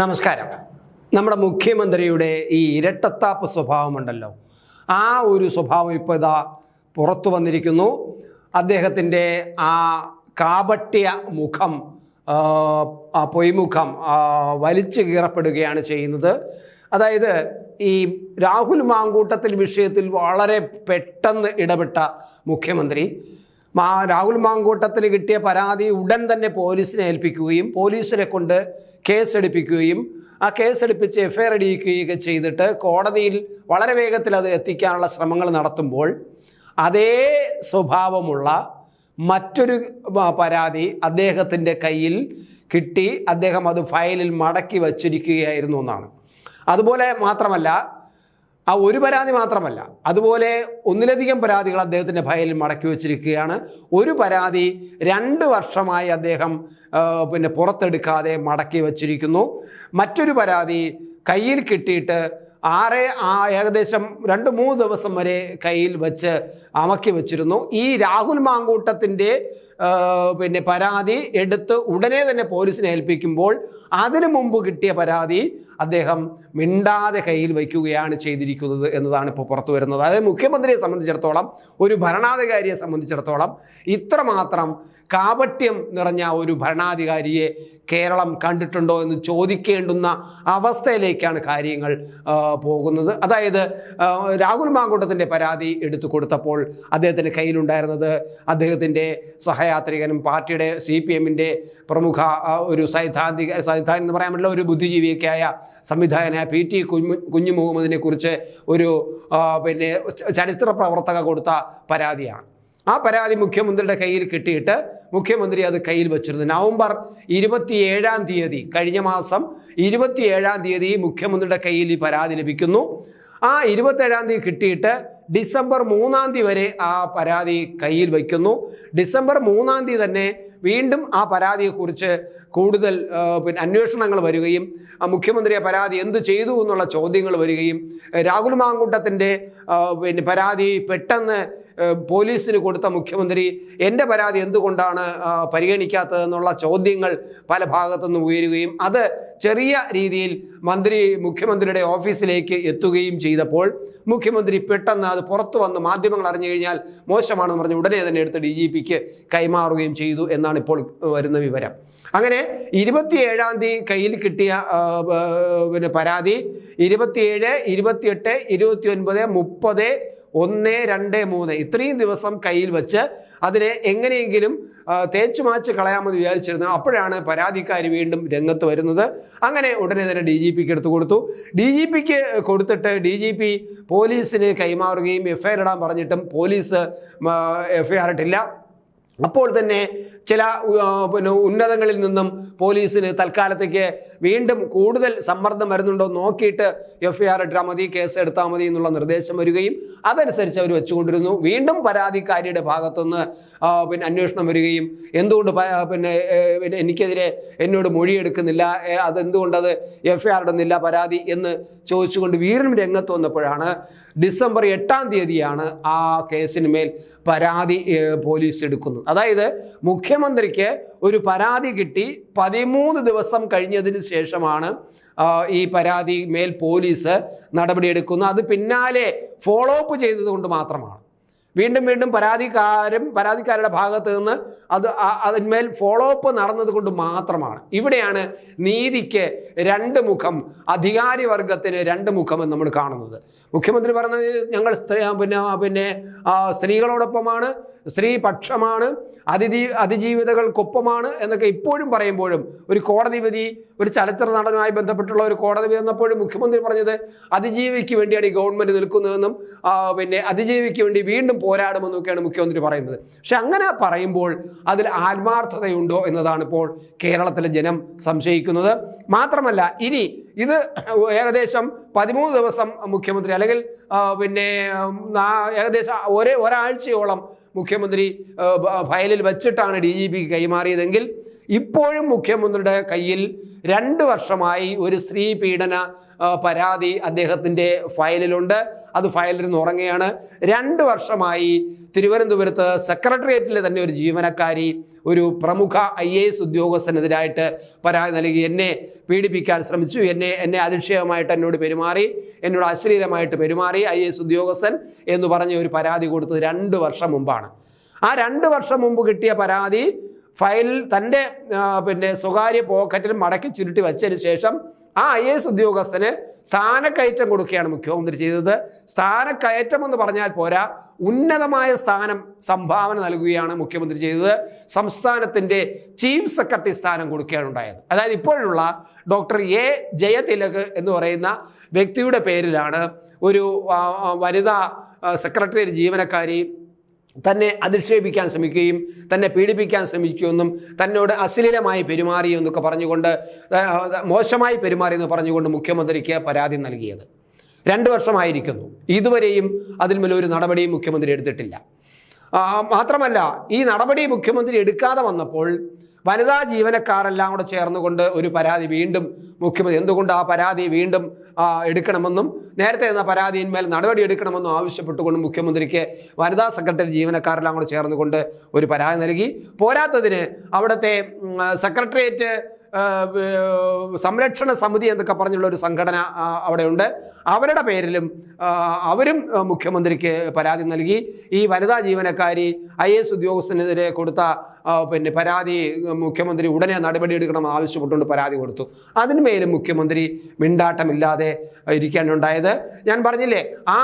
നമസ്കാരം. നമ്മുടെ മുഖ്യമന്ത്രിയുടെ ഈ ഇരട്ടത്താപ്പ് സ്വഭാവമുണ്ടല്ലോ. ആ ഒരു സ്വഭാവം ഇപ്പോൾ ഇതാ പുറത്തു വന്നിരിക്കുന്നു. അദ്ദേഹത്തിന്റെ ആ കാപട്യ മുഖം പൊയ്മുഖം വലിച്ചു കീറപ്പെടുകയാണ് ചെയ്യുന്നത്. അതായത് ഈ രാഹുൽ മാങ്കൂട്ടത്തിൽ വിഷയത്തിൽ വളരെ പെട്ടെന്ന് ഇടപെട്ട മുഖ്യമന്ത്രി. മാ രാഹുൽ മാങ്കൂട്ടത്തിന് കിട്ടിയ പരാതി ഉടൻ തന്നെ പോലീസിനെ ഏൽപ്പിക്കുകയും പോലീസിനെ കൊണ്ട് കേസെടുപ്പിക്കുകയും ആ കേസെടുപ്പിച്ച് എഫ് ഐ ആർ അടിയിക്കുകയൊക്കെ ചെയ്തിട്ട് കോടതിയിൽ വളരെ വേഗത്തിൽ അത് എത്തിക്കാനുള്ള ശ്രമങ്ങൾ നടത്തുമ്പോൾ അതേ സ്വഭാവമുള്ള മറ്റൊരു പരാതി അദ്ദേഹത്തിന്റെ കയ്യിൽ കിട്ടി. അദ്ദേഹം അത് ഫയലിൽ മടക്കി വച്ചിരിക്കുകയായിരുന്നു എന്നാണ്. അതുപോലെ മാത്രമല്ല ആ ഒരു പരാതി മാത്രമല്ല അതുപോലെ ഒന്നിലധികം പരാതികൾ അദ്ദേഹത്തിന്റെ ഫയലിൽ മടക്കി വെച്ചിരിക്കുകയാണ്. ഒരു പരാതി രണ്ട് വർഷമായി അദ്ദേഹം പിന്നെ പുറത്തെടുക്കാതെ മടക്കി വച്ചിരിക്കുന്നു. മറ്റൊരു പരാതി കയ്യിൽ കിട്ടിയിട്ട് ആറ് ആ ഏകദേശം രണ്ട് മൂന്ന് ദിവസം വരെ കയ്യിൽ വച്ച് അമക്കി വച്ചിരുന്നു. ഈ രാഹുൽ മാങ്കൂട്ടത്തിന്റെ പിന്നെ പരാതി എടുത്ത് ഉടനെ തന്നെ പോലീസിനെ ഏൽപ്പിക്കുമ്പോൾ അതിനു മുമ്പ് കിട്ടിയ പരാതി അദ്ദേഹം മിണ്ടാതെ കയ്യിൽ വയ്ക്കുകയാണ് ചെയ്തിരിക്കുന്നത് എന്നതാണ് ഇപ്പോൾ പുറത്തു വരുന്നത്. അതായത് മുഖ്യമന്ത്രിയെ സംബന്ധിച്ചിടത്തോളം ഒരു ഭരണാധികാരിയെ സംബന്ധിച്ചിടത്തോളം ഇത്രമാത്രം കാപട്യം നിറഞ്ഞ ഒരു ഭരണാധികാരിയെ കേരളം കണ്ടിട്ടുണ്ടോ എന്ന് ചോദിക്കേണ്ടുന്ന അവസ്ഥയിലേക്കാണ് കാര്യങ്ങൾ പോകുന്നത്. അതായത് രാഹുൽ മാങ്കൂട്ടത്തിന്റെ പരാതി എടുത്തു കൊടുത്തപ്പോൾ അദ്ദേഹത്തിന്റെ കയ്യിലുണ്ടായിരുന്നത് അദ്ദേഹത്തിന്റെ സഹയാത്രികനും പാർട്ടിയുടെ സി പി എമ്മിന്റെ പ്രമുഖ ഒരു സൈദ്ധാന്തിക സൈദ്ധാൻ എന്ന് പറയാൻ പറ്റില്ല ഒരു ബുദ്ധിജീവിയൊക്കെയായ സംവിധായകനായ പി ടി കുഞ്ഞു കുഞ്ഞു മുഹമ്മദിനെ കുറിച്ച് ഒരു പിന്നെ ചരിത്ര പ്രവർത്തക കൊടുത്ത പരാതിയാണ്. ആ പരാതി മുഖ്യമന്ത്രിയുടെ കയ്യിൽ കിട്ടിയിട്ട് മുഖ്യമന്ത്രി അത് കയ്യിൽ വെച്ചിരുന്നു. നവംബർ ഇരുപത്തിയേഴാം തീയതി കഴിഞ്ഞ മാസം ഇരുപത്തിയേഴാം തീയതി മുഖ്യമന്ത്രിയുടെ കയ്യിൽ ഈ പരാതി ലഭിക്കുന്നു. ആ ഇരുപത്തേഴാം തീയതി കിട്ടിയിട്ട് ഡിസംബർ മൂന്നാം തീയതി വരെ ആ പരാതി കയ്യിൽ വയ്ക്കുന്നു. ഡിസംബർ മൂന്നാം തീയതി തന്നെ വീണ്ടും ആ പരാതിയെക്കുറിച്ച് കൂടുതൽ പിന്നെ അന്വേഷണങ്ങൾ വരികയും ആ മുഖ്യമന്ത്രി ആ പരാതി എന്ത് ചെയ്തു എന്നുള്ള ചോദ്യങ്ങൾ വരികയും രാഹുൽ മാങ്കൂട്ടത്തിന്റെ പിന്നെ പരാതി പെട്ടെന്ന് പോലീസിന് കൊടുത്ത മുഖ്യമന്ത്രി എന്റെ പരാതി എന്തുകൊണ്ടാണ് പരിഗണിക്കാത്തതെന്നുള്ള ചോദ്യങ്ങൾ പല ഭാഗത്തുനിന്നും ഉയരുകയും അത് ചെറിയ രീതിയിൽ മന്ത്രി മുഖ്യമന്ത്രിയുടെ ഓഫീസിലേക്ക് എത്തുകയും ചെയ്തപ്പോൾ മുഖ്യമന്ത്രി പെട്ടെന്ന് അത് പുറത്തു വന്ന് മാധ്യമങ്ങൾ അറിഞ്ഞു കഴിഞ്ഞാൽ മോശമാണെന്ന് പറഞ്ഞ് ഉടനെ തന്നെ എടുത്ത് ഡി ജി പിക്ക് കൈമാറുകയും ചെയ്തു എന്നാണ് ഇപ്പോൾ വരുന്ന വിവരം. അങ്ങനെ ഇരുപത്തിയേഴാം തീയതി കയ്യിൽ കിട്ടിയ പിന്നെ പരാതി ഇരുപത്തിയേഴ് ഇരുപത്തിയെട്ട് ഇരുപത്തി ഒൻപത് മുപ്പത് ഒന്ന് രണ്ട് മൂന്ന്. ഇത്രയും ദിവസം കയ്യിൽ വെച്ച് അതിനെ എങ്ങനെയെങ്കിലും തേച്ചു മാച്ച് കളയാമെന്ന് വിചാരിച്ചിരുന്നു. അപ്പോഴാണ് പരാതിക്കാരി വീണ്ടും രംഗത്ത് വരുന്നത്. അങ്ങനെ ഉടനെ തന്നെ ഡി ജി പിക്ക് എടുത്തു കൊടുത്തു. ഡി ജി പിക്ക് കൊടുത്തിട്ട് ഡി ജി പി പോലീസിന് കൈമാറുകയും എഫ്ഐആർ ഇടാൻ പറഞ്ഞിട്ടും പോലീസ് എഫ്ഐആർ ഇട്ടില്ല. അപ്പോൾ തന്നെ ചില പിന്നെ ഉന്നതങ്ങളിൽ നിന്നും പോലീസിന് തൽക്കാലത്തേക്ക് വീണ്ടും കൂടുതൽ സമ്മർദ്ദം വരുന്നുണ്ടോ നോക്കിയിട്ട് എഫ് ഐ ആർ ഇട്ടാൽ മതി കേസ് എടുത്താൽ മതി എന്നുള്ള നിർദ്ദേശം വരികയും അതനുസരിച്ച് അവർ വെച്ചുകൊണ്ടിരുന്നു. വീണ്ടും പരാതിക്കാരിയുടെ ഭാഗത്തുനിന്ന് പിന്നെ അന്വേഷണം വരികയും എന്തുകൊണ്ട് പിന്നെ എനിക്കെതിരെ എന്നോട് മൊഴിയെടുക്കുന്നില്ല അതെന്തുകൊണ്ടത് എഫ് ഐ ആർ ഇടുന്നില്ല പരാതി എന്ന് ചോദിച്ചുകൊണ്ട് വീണ്ടും രംഗത്ത് വന്നപ്പോഴാണ് ഡിസംബർ എട്ടാം തീയതിയാണ് ആ കേസിന് മേൽ പരാതി പോലീസ് എടുക്കുന്നത്. അതായത് മുഖ്യമന്ത്രിക്ക് ഒരു പരാതി കിട്ടി പതിമൂന്ന് ദിവസം കഴിഞ്ഞതിന് ശേഷമാണ് ഈ പരാതി മേൽ പോലീസ് നടപടിയെടുക്കുന്നത്. അത് പിന്നാലെ ഫോളോ അപ്പ് ചെയ്തതുകൊണ്ട് മാത്രമാണ്. വീണ്ടും വീണ്ടും പരാതിക്കാരും പരാതിക്കാരുടെ ഭാഗത്ത് നിന്ന് അത് അതിന്മേൽ ഫോളോ അപ്പ് നടന്നത് കൊണ്ട് മാത്രമാണ്. ഇവിടെയാണ് നീതിക്ക് രണ്ട് മുഖം അധികാരി വർഗത്തിന് രണ്ട് മുഖം എന്ന് നമ്മൾ കാണുന്നത്. മുഖ്യമന്ത്രി പറഞ്ഞത് ഞങ്ങൾ സ്ത്രീ പിന്നെ പിന്നെ സ്ത്രീകളോടൊപ്പമാണ് സ്ത്രീ പക്ഷമാണ് അതിജീ അതിജീവിതകൾക്കൊപ്പമാണ് എന്നൊക്കെ ഇപ്പോഴും പറയുമ്പോഴും ഒരു കോടതി വിധി ഒരു ചലച്ചിത്ര നടനുമായി ബന്ധപ്പെട്ടുള്ള ഒരു കോടതി വിധി വന്നപ്പോഴും മുഖ്യമന്ത്രി പറഞ്ഞത് അതിജീവിക്ക് വേണ്ടിയാണ് ഈ ഗവൺമെന്റ് നിൽക്കുന്നതെന്നും പിന്നെ അതിജീവിക്ക് വേണ്ടി വീണ്ടും പോരാടുമെന്നൊക്കെയാണ് മുഖ്യമന്ത്രി പറയുന്നത്. പക്ഷെ അങ്ങനെ പറയുമ്പോൾ അതിൽ ആത്മാർത്ഥതയുണ്ടോ എന്നതാണ് ഇപ്പോൾ കേരളത്തിലെ ജനം സംശയിക്കുന്നത്. മാത്രമല്ല ഇനി ഇത് ഏകദേശം പതിമൂന്ന് ദിവസം മുഖ്യമന്ത്രി അല്ലെങ്കിൽ പിന്നെ ഏകദേശം ഒരേ ഒരാഴ്ചയോളം മുഖ്യമന്ത്രി ഫയലിൽ വെച്ചിട്ടാണ് ഡി ജി പിക്ക് കൈമാറിയതെങ്കിൽ ഇപ്പോഴും മുഖ്യമന്ത്രിയുടെ കയ്യിൽ രണ്ട് വർഷമായി ഒരു സ്ത്രീ പീഡന പരാതി അദ്ദേഹത്തിന്റെ ഫയലിലുണ്ട്. അത് ഫയലിൽ നിന്ന് ഉറങ്ങുകയാണ്. രണ്ട് വർഷമായി തിരുവനന്തപുരത്ത് സെക്രട്ടേറിയറ്റിലെ തന്നെ ഒരു ജീവനക്കാരി ഒരു പ്രമുഖ ഐ എ എസ് ഉദ്യോഗസ്ഥനെതിരായിട്ട് പരാതി നൽകി. എന്നെ പീഡിപ്പിക്കാൻ ശ്രമിച്ചു. എന്നെ എന്നെ അധിക്ഷേപമായിട്ട് എന്നോട് പെരുമാറി. എന്നോട് അശ്ലീലമായിട്ട് പെരുമാറി ഐ എസ് ഉദ്യോഗസ്ഥൻ എന്ന് പറഞ്ഞ് ഒരു പരാതി കൊടുത്തത് രണ്ട് വർഷം മുമ്പാണ്. ആ രണ്ട് വർഷം മുമ്പ് കിട്ടിയ പരാതി ഫയൽ തന്റെ പിന്നെ സ്വകാര്യ പോക്കറ്റിൽ മടക്കി ചുരുട്ടി വച്ചതിന് ശേഷം ആ ഐ എസ് ഉദ്യോഗസ്ഥന് സ്ഥാനക്കയറ്റം കൊടുക്കുകയാണ് മുഖ്യമന്ത്രി ചെയ്തത്. സ്ഥാനക്കയറ്റം എന്ന് പറഞ്ഞാൽ പോരാ ഉന്നതമായ സ്ഥാനം സംഭാവന നൽകുകയാണ് മുഖ്യമന്ത്രി ചെയ്തത്. സംസ്ഥാനത്തിന്റെ ചീഫ് സെക്രട്ടറി സ്ഥാനം കൊടുക്കുകയാണ് ഉണ്ടായത്. അതായത് ഇപ്പോഴുള്ള ഡോക്ടർ എ ജയതിലക് എന്ന് പറയുന്ന വ്യക്തിയുടെ പേരിലാണ് ഒരു വനിതാ സെക്രട്ടറിയേറ്റ് ജീവനക്കാരി തന്നെ അധിക്ഷേപിക്കാൻ ശ്രമിക്കുകയും തന്നെ പീഡിപ്പിക്കാൻ ശ്രമിക്കുമെന്നും തന്നോട് അശ്ലീലമായി പെരുമാറി എന്നൊക്കെ പറഞ്ഞുകൊണ്ട് മോശമായി പെരുമാറി എന്ന് പറഞ്ഞുകൊണ്ട് മുഖ്യമന്ത്രിക്ക് പരാതി നൽകിയത്. രണ്ട് വർഷമായിരിക്കുന്നു. ഇതുവരെയും അതിന്മേൽ ഒരു നടപടിയും മുഖ്യമന്ത്രി എടുത്തിട്ടില്ല. മാത്രമല്ല ഈ നടപടി മുഖ്യമന്ത്രി എടുക്കാതെ വന്നപ്പോൾ വനിതാ ജീവനക്കാരെല്ലാം കൂടെ ചേർന്നുകൊണ്ട് ഒരു പരാതി വീണ്ടും മുഖ്യമന്ത്രി എന്തുകൊണ്ട് ആ പരാതി വീണ്ടും എടുക്കണമെന്നും നേരത്തെ എന്ന പരാതിയിന്മേൽ നടപടി എടുക്കണമെന്നും ആവശ്യപ്പെട്ടുകൊണ്ട് മുഖ്യമന്ത്രിക്ക് വനിതാ സെക്രട്ടറി ജീവനക്കാരെല്ലാം കൂടെ ചേർന്നുകൊണ്ട് ഒരു പരാതി നൽകി. പോരാത്തതിന് അവിടുത്തെ സെക്രട്ടേറിയറ്റ് സംരക്ഷണ സമിതി എന്നൊക്കെ പറഞ്ഞുള്ള ഒരു സംഘടന അവിടെയുണ്ട്. അവരുടെ പേരിലും അവരും മുഖ്യമന്ത്രിക്ക് പരാതി നൽകി. ഈ വനിതാ ജീവനക്കാരി ഐ എസ് ഉദ്യോഗസ്ഥനെതിരെ കൊടുത്ത പിന്നെ പരാതി മുഖ്യമന്ത്രി ഉടനെ നടപടിയെടുക്കണം ആവശ്യപ്പെട്ടുകൊണ്ട് പരാതി കൊടുത്തു. അതിന്മേലും മുഖ്യമന്ത്രി മിണ്ടാട്ടമില്ലാതെ ഇരിക്കാനുണ്ടായത് ഞാൻ പറഞ്ഞില്ലേ ആ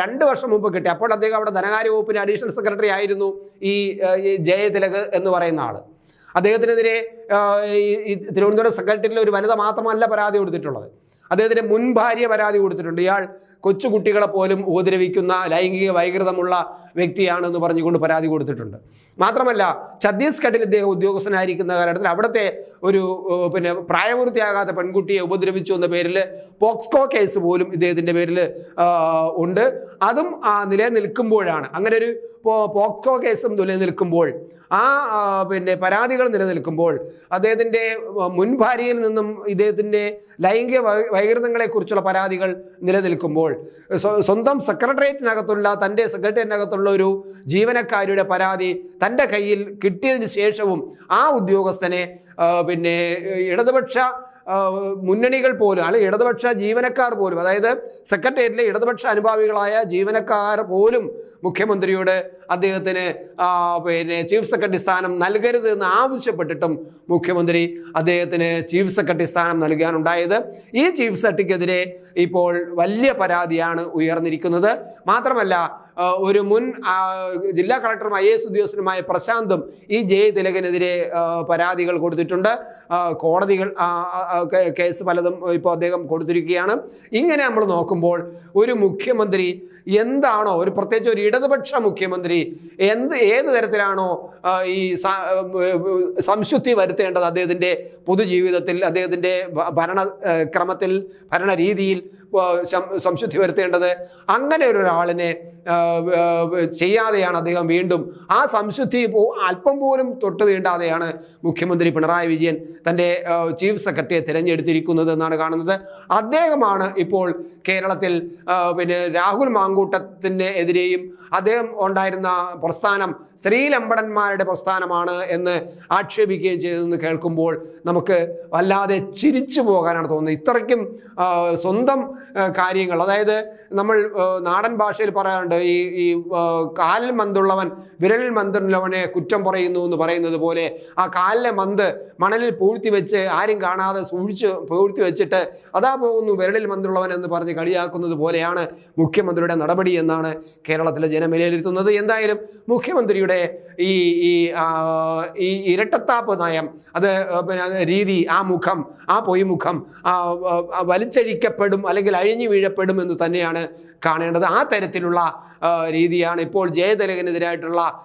രണ്ട് വർഷം മുമ്പ് കിട്ടി. അപ്പോൾ അദ്ദേഹം അവിടെ ധനകാര്യ വകുപ്പിന് അഡീഷണൽ സെക്രട്ടറി ആയിരുന്നു ഈ ജയതിലക് എന്ന് പറയുന്ന ആൾ അദ്ദേഹത്തിനെതിരെ ഈ തിരുവനന്തപുരം സെക്രട്ടറിയിൽ ഒരു വനിത മാത്രമല്ല പരാതി കൊടുത്തിട്ടുള്ളത്. അദ്ദേഹത്തിന്റെ മുൻ ഭാര്യ പരാതി കൊടുത്തിട്ടുണ്ട്. ഇയാൾ കൊച്ചുകുട്ടികളെ പോലും ഉപദ്രവിക്കുന്ന ലൈംഗിക വൈകൃതമുള്ള വ്യക്തിയാണെന്ന് പറഞ്ഞുകൊണ്ട് പരാതി കൊടുത്തിട്ടുണ്ട്. മാത്രമല്ല ഛത്തീസ്ഗഡിൽ ഇദ്ദേഹം ഉദ്യോഗസ്ഥനായിരിക്കുന്ന കാലഘട്ടത്തിൽ അവിടുത്തെ ഒരു പിന്നെ പ്രായപൂർത്തിയാകാത്ത പെൺകുട്ടിയെ ഉപദ്രവിച്ചു എന്ന പേരിൽ പോക്സ്കോ കേസ് പോലും ഇദ്ദേഹത്തിന്റെ പേരിൽ ഉണ്ട്. അതും നിലനിൽക്കുമ്പോഴാണ്. അങ്ങനെ ഒരു പോക്സോ കേസും നിലനിൽക്കുമ്പോൾ ആ പിന്നെ പരാതികൾ നിലനിൽക്കുമ്പോൾ അദ്ദേഹത്തിന്റെ മുൻ ഭാര്യയിൽ നിന്നും ഇദ്ദേഹത്തിന്റെ ലൈംഗിക വൈകൃതങ്ങളെക്കുറിച്ചുള്ള പരാതികൾ നിലനിൽക്കുമ്പോൾ സ്വ- സ്വന്തം സെക്രട്ടേറിയറ്റിനകത്തുള്ള തന്റെ സെക്രട്ടേറിയറ്റിനകത്തുള്ള ഒരു ജീവനക്കാരിയുടെ പരാതി തന്റെ കയ്യിൽ കിട്ടിയതിന് ശേഷവും ആ ഉദ്യോഗസ്ഥനെ പിന്നെ ഇടതുപക്ഷ മുന്നണികൾ പോലും അല്ലെങ്കിൽ ഇടതുപക്ഷ ജീവനക്കാർ പോലും അതായത് സെക്രട്ടേറിയറ്റിലെ ഇടതുപക്ഷ അനുഭാവികളായ ജീവനക്കാർ പോലും മുഖ്യമന്ത്രിയോട് അദ്ദേഹത്തിന് പിന്നെ ചീഫ് സെക്രട്ടറി സ്ഥാനം നൽകരുത് എന്ന് ആവശ്യപ്പെട്ടിട്ടും മുഖ്യമന്ത്രി അദ്ദേഹത്തിന് ചീഫ് സെക്രട്ടറി സ്ഥാനം നൽകാനുണ്ടായത്. ഈ ചീഫ് സെക്രട്ടറിക്കെതിരെ ഇപ്പോൾ വലിയ പരാതിയാണ് ഉയർന്നിരിക്കുന്നത്. മാത്രമല്ല ഒരു മുൻ ജില്ലാ കളക്ടറും ഐ എസ് ഉദ്യോഗസ്ഥനുമായ പ്രശാന്തും ഈ ജയ തിലകനെതിരെ പരാതികൾ കൊടുത്തിട്ടുണ്ട്. കോടതികൾ കേസ് പലതും ഇപ്പോൾ അദ്ദേഹം കൊടുത്തിരിക്കുകയാണ്. ഇങ്ങനെ നമ്മൾ നോക്കുമ്പോൾ ഒരു മുഖ്യമന്ത്രി എന്താണോ ഒരു പ്രത്യേകിച്ച് ഒരു ഇടതുപക്ഷ മുഖ്യമന്ത്രി എന്ത് ഏത് തരത്തിലാണോ ഈ സംശുദ്ധി വരുത്തേണ്ടത് അദ്ദേഹത്തിന്റെ പൊതുജീവിതത്തിൽ അദ്ദേഹത്തിന്റെ ഭ- ഭരണ സംശുദ്ധി വരുത്തേണ്ടത്? അങ്ങനെ ഒരു ഒരാളിനെ ചെയ്യാതെയാണ് അദ്ദേഹം വീണ്ടും ആ സംശുദ്ധി അല്പം പോലും തൊട്ട് തീണ്ടാതെയാണ് മുഖ്യമന്ത്രി പിണറായി വിജയൻ തന്റെ ചീഫ് സെക്രട്ടറിയെ തിരഞ്ഞെടുത്തിരിക്കുന്നത് എന്നാണ് കാണുന്നത്. അദ്ദേഹമാണ് ഇപ്പോൾ കേരളത്തിൽ പിന്നെ രാഹുൽ മാങ്കൂട്ടത്തിന് എതിരെയും അദ്ദേഹം ഉണ്ടായിരുന്ന പ്രസ്ഥാനം സ്ത്രീലമ്പടന്മാരുടെ പ്രസ്ഥാനമാണ് എന്ന് ആക്ഷേപിക്കുകയും ചെയ്തതെന്ന് കേൾക്കുമ്പോൾ നമുക്ക് വല്ലാതെ ചിരിച്ചു പോകാനാണ് തോന്നുന്നത്. ഇത്രയ്ക്കും സ്വന്തം കാര്യങ്ങൾ. അതായത് നമ്മൾ നാടൻ ഭാഷയിൽ പറയാറുണ്ട് ഈ ഈ കാലിൽ മന്തുള്ളവൻ വിരലിൽ മന്തുള്ളവനെ കുറ്റം പറയുന്നു എന്ന് പറയുന്നത് പോലെ ആ കാലിലെ മന്ത് മണലിൽ പൂഴ്ത്തി വെച്ച് ആരും കാണാതെ സൂക്ഷിച്ച് പൂഴ്ത്തി വെച്ചിട്ട് അതാ പോകുന്നു വിരലിൽ മന്തുള്ളവൻ എന്ന് പറഞ്ഞ് കളിയാക്കുന്നത് പോലെയാണ് മുഖ്യമന്ത്രിയുടെ നടപടി എന്നാണ് കേരളത്തിലെ ജനം വിലയിരുത്തുന്നത് എന്തായാലും മുഖ്യമന്ത്രിയുടെ ഈ ഈ ഇരട്ടത്താപ്പ് നയം അത് പിന്നെ രീതി ആ മുഖം ആ പൊയ്മുഖം വലിച്ചഴിക്കപ്പെടും അല്ലെങ്കിൽ അഴിഞ്ഞു വീഴപ്പെടും എന്ന് തന്നെയാണ് കാണേണ്ടത്. ആ തരത്തിലുള്ള രീതിയാണ് ഇപ്പോൾ ജയതിലകനെതിരായിട്ടുള്ള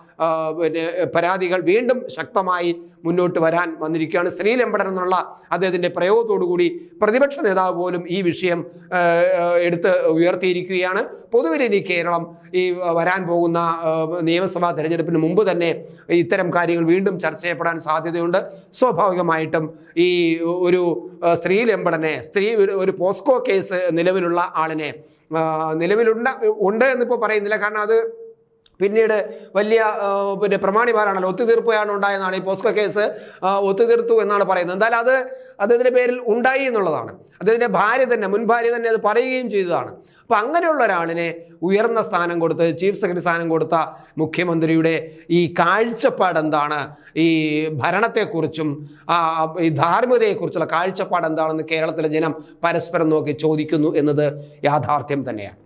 പിന്നെ പരാതികൾ വീണ്ടും ശക്തമായി മുന്നോട്ട് വരാൻ വന്നിരിക്കുകയാണ്. സ്ത്രീലമ്പടൻ എന്നുള്ള അദ്ദേഹത്തിന്റെ പ്രയോഗത്തോടുകൂടി പ്രതിപക്ഷ നേതാവ് പോലും ഈ വിഷയം എടുത്ത് ഉയർത്തിയിരിക്കുകയാണ്. പൊതുവിൽ ഇനി കേരളം ഈ വരാൻ പോകുന്ന നിയമസഭാ തെരഞ്ഞെടുപ്പിന് മുമ്പ് തന്നെ ഇത്തരം കാര്യങ്ങൾ വീണ്ടും ചർച്ച ചെയ്യപ്പെടാൻ സാധ്യതയുണ്ട്. സ്വാഭാവികമായിട്ടും ഈ ഒരു സ്ത്രീ ലംബടനെ സ്ത്രീ ഒരു- പോസ്കോ കേസ് നിലവിലുള്ള ആളിനെ നിലവിലുണ്ട ഉണ്ട് എന്നിപ്പോൾ പറയുന്നില്ല. കാരണം അത് പിന്നീട് വലിയ പിന്നെ പ്രമാണിമാരാണല്ലോ ഒത്തുതീർപ്പാണ് ഉണ്ടായെന്നാണ് ഈ പോസ്കോ കേസ് ഒത്തുതീർത്തു എന്നാണ് പറയുന്നത്. എന്തായാലും അത് അദ്ദേഹത്തിന്റെ പേരിൽ ഉണ്ടായി എന്നുള്ളതാണ്. അദ്ദേഹത്തിന്റെ ഭാര്യ തന്നെ മുൻ ഭാര്യ തന്നെ അത് പറയുകയും ചെയ്തതാണ്. അപ്പം അങ്ങനെയുള്ള ഒരാളിനെ ഉയർന്ന സ്ഥാനം കൊടുത്ത് ചീഫ് സെക്രട്ടറി സ്ഥാനം കൊടുത്ത മുഖ്യമന്ത്രിയുടെ ഈ കാഴ്ചപ്പാട് എന്താണ്? ഈ ഭരണത്തെക്കുറിച്ചും ഈ ധാർമ്മികതയെക്കുറിച്ചുള്ള കാഴ്ചപ്പാട് എന്താണെന്ന് കേരളത്തിലെ ജനം പരസ്പരം നോക്കി ചോദിക്കുന്നു എന്നത് യാഥാർത്ഥ്യം തന്നെയാണ്.